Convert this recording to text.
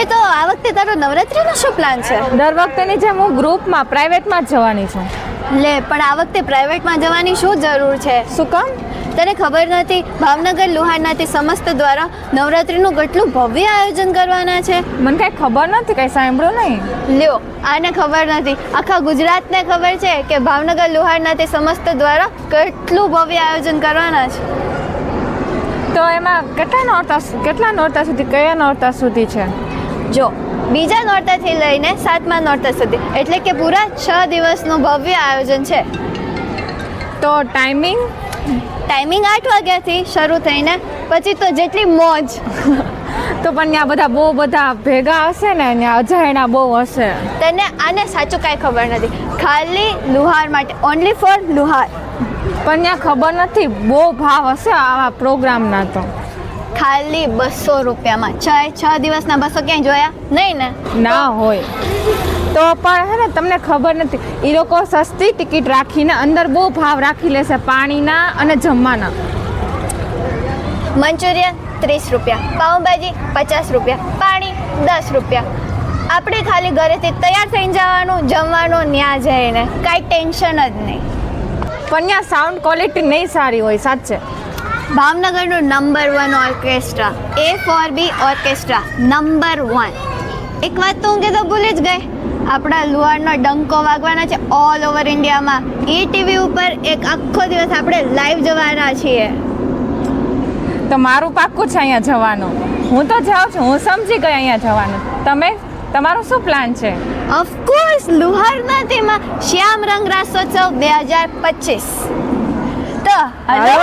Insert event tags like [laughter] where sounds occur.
એ તો આ વખતે તારો નવરાત્રીનો શું પ્લાન છે? દર વખતેની જેમ હું ગ્રુપમાં પ્રાઇવેટમાં જ જવાની છું. લે પણ આ વખતે પ્રાઇવેટમાં જવાની શું જરૂર છે? શું કામ? તને ખબર નથી ભાવનગર લુહારનાથી સમસ્ત દ્વારા નવરાત્રીનું કેટલું ભવ્ય આયોજન કરવાના છે? મને કાંઈ ખબર નથી કાંઈ સાંભળ્યું નહીં. લ્યો આને ખબર નથી આખા ગુજરાતને ખબર છે કે ભાવનગર લુહારનાથી સમસ્ત દ્વારા કેટલું ભવ્ય આયોજન કરવાના છે. તો એમાં કેટલા નોરતા કેટલા નોરતા સુધી કયા નોરતા સુધી છે? જો બીજા નોરતાથી લઈને સાતમા નોરતા સુધી. એટલે કે પૂરા છ દિવસનું ભવ્ય આયોજન છે. તો ટાઈમિંગ ટાઈમિંગ આઠ વાગ્યાથી શરૂ થઈને પછી તો જેટલી મોજ. [laughs] તો પણ ત્યાં બધા બહુ બધા ભેગા હશે ને ત્યાં અજાયણા બહુ હશે. તને આને સાચું કાંઈ ખબર નથી. ખાલી લુહાર માટે ઓનલી ફોર લુહાર. પણ ત્યાં ખબર નથી બહુ ભાવ હશે આવા પ્રોગ્રામના તો. ખાલી બસો રૂપિયામાં. છ છ દિવસના બસો ક્યાંય જોયા? નહીં ને? ના હોય. તો પણ હે ને તમને ખબર નથી એ લોકો સસ્તી ટિકિટ રાખીને અંદર બહુ ભાવ રાખી લેશે પાણીના અને જમવાના. મંચુરિયન ત્રીસ રૂપિયા પાઉંભાજી પચાસ રૂપિયા પાણી દસ રૂપિયા. આપણે ખાલી ઘરેથી તૈયાર થઈને જવાનું જમવાનું ન્યા જઈને. કાંઈ ટેન્શન જ નહીં. પણ ત્યાં સાઉન્ડ ક્વોલિટી નહીં સારી હોય સાચે. ભાવનગરનું number one orchestra A four B orchestra number one એક વાત તો હું કે તો ભૂલી જ ગઈ. આપણા લુહારનો ડંકો વાગવાના છે ઓલ ઓવર ઇન્ડિયામાં ઈ ટીવી ઉપર એક આખો દિવસ આપણે લાઈવ જવાના છીએ. તો મારું પાક્કું છે અહીંયા જવાનું. હું તો જાઉં છું હું સમજી ગઈ અહીંયા જવાનું. તમે તમારો શું પ્લાન છે? ઓફકોર્સ લુહારના તેમાં શ્યામ રંગ રાસોત્સવ બે હજાર પચીસ. તો હલો